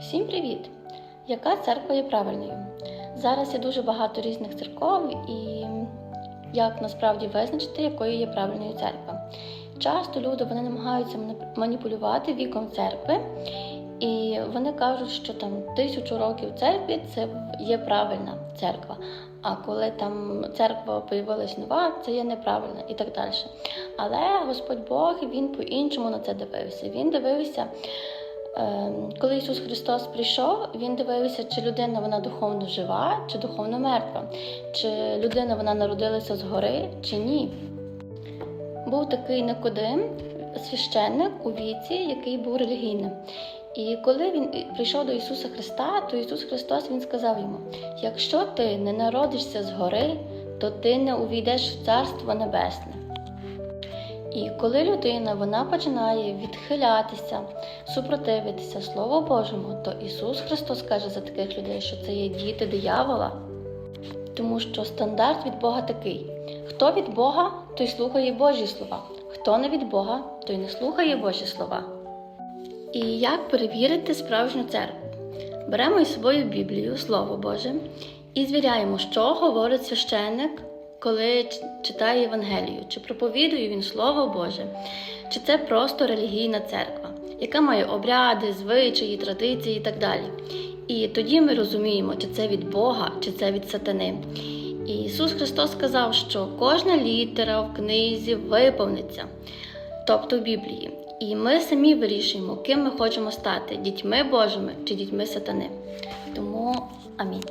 Всім привіт! Яка церква є правильною? Зараз є дуже багато різних церков і як насправді визначити, якою є правильною церква. Часто люди вони намагаються маніпулювати віком церкви, і вони кажуть, що там тисячу років церкві це є правильна церква. А коли там церква появилась нова, це є неправильна і так далі. Але Господь Бог він по-іншому на це дивився. Він дивився. Ем, Коли Ісус Христос прийшов, Він дивився, чи людина вона духовно жива, чи духовно мертва, чи людина вона народилася згори, чи ні. Був такий Никодим, священник у віці, який був релігійним. І коли він прийшов до Ісуса Христа, то Ісус Христос Він сказав йому: якщо ти не народишся згори, то ти не увійдеш в Царство Небесне. І коли людина вона починає відхилятися, супротивитися Слову Божому, то Ісус Христос каже за таких людей, що це є діти диявола. Тому що стандарт від Бога такий: хто від Бога, той слухає Божі слова, хто не від Бога, той не слухає Божі слова. І як перевірити справжню церкву? Беремо із собою Біблію, Слово Боже, і звіряємо, що говорить священник, коли читає Євангелію, чи проповідує він Слово Боже, чи це просто релігійна церква, яка має обряди, звичаї, традиції і так далі. І тоді ми розуміємо, чи це від Бога, чи це від сатани. І Ісус Христос сказав, що кожна літера в книзі виповниться, тобто в Біблії. І ми самі вирішуємо, ким ми хочемо стати дітьми Божими чи дітьми сатани. Тому амінь.